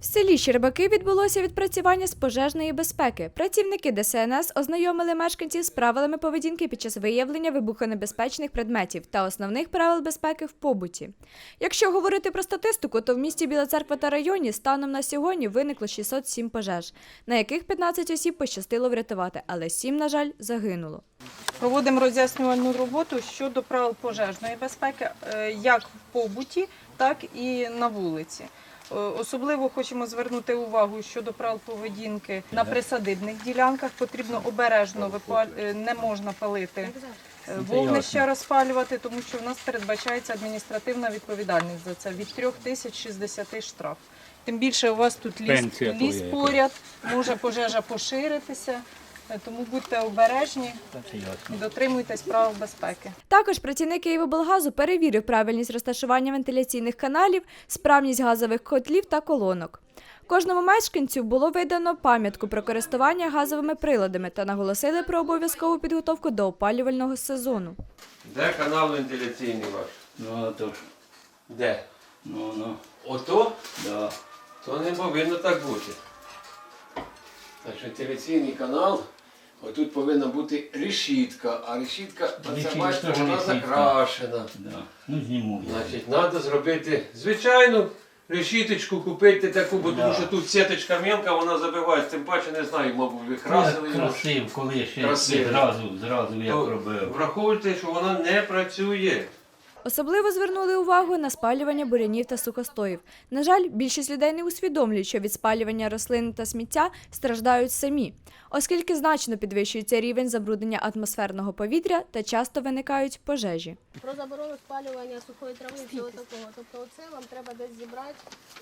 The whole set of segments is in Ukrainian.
В селі Щербаки відбулося відпрацювання з пожежної безпеки. Працівники ДСНС ознайомили мешканців з правилами поведінки під час виявлення вибухонебезпечних предметів та основних правил безпеки в побуті. Якщо говорити про статистику, то в місті Біла Церква та районі станом на сьогодні виникло 607 пожеж, на яких 15 осіб пощастило врятувати, але 7, на жаль, загинуло. Проводимо роз'яснювальну роботу щодо правил пожежної безпеки, е, як в побуті, так і на вулиці. Е, Особливо хочемо звернути увагу щодо правил поведінки на присадибних ділянках. Потрібно обережно випал- е, не можна палити е, вогнища розпалювати, тому що в нас передбачається адміністративна відповідальність за це від 3 тисяч 60 штраф. Тим більше у вас тут ліс, ліс поряд, може пожежа поширитися, е, тому будьте обережні і дотримуйтесь правил безпеки. Також працівник Києвоблгазу перевірив правильність розташування вентиляційних каналів, справність газових котлів та колонок. Кожному мешканцю було видано пам'ятку про користування газовими приладами та наголосили про обов'язкову підготовку до опалювального сезону. Де канал вентиляційний ваш? Ну, а то Де? ну, ну, Ото? да. То не повинно так бути. Значить, вентиляційний канал, отут повинна бути решітка, а решітка, оце Решітка бачите, теж вона закрашена. да. Ну, зніму. я. Значить, треба зробити звичайну решіточку купити таку, бо тому Да. що тут сіточка м'янка, вона забиває, тим паче не знаю, мабуть, ви красили Я його. красив, коли ще Красив. зразу, зразу як То робив. Враховуйте, що вона не працює. Особливо звернули увагу на спалювання бурянів та сухостоїв. На жаль, більшість людей не усвідомлюють, що від спалювання рослин та сміття страждають самі, оскільки значно підвищується рівень забруднення атмосферного повітря та часто виникають пожежі. Про заборону спалювання сухої трави і всього такого. Тобто оце вам треба десь зібрати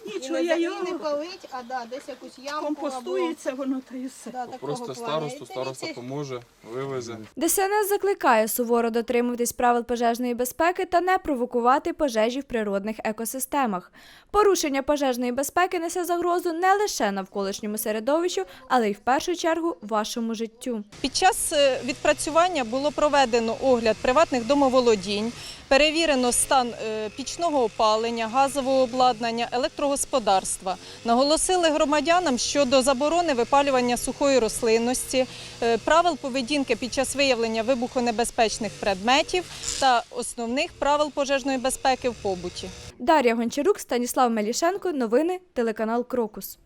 і Нічого, не, я його не палить, а да, десь якусь ямку компостується воно та й все. да, Просто старосту, староста поможе, вивезе. ДСНС закликає суворо дотримуватись правил пожежної безпеки та не провокувати пожежі в природних екосистемах. Порушення пожежної безпеки несе загрозу не лише навколишньому середовищу, але й в першу чергу вашому життю. Під час е, відпрацювання було проведено огляд приватних домоволодінь, перевірено стан е, пічного опалення, газового обладнання, електрогосподарства. Наголосили громадянам щодо заборони випалювання сухої рослинності, е, правил поведінки під час виявлення вибухонебезпечних предметів та основних правил пожежної безпеки в побуті. Дар'я Гончарук, Станіслав Мелішенко. Новини телеканал Крокус.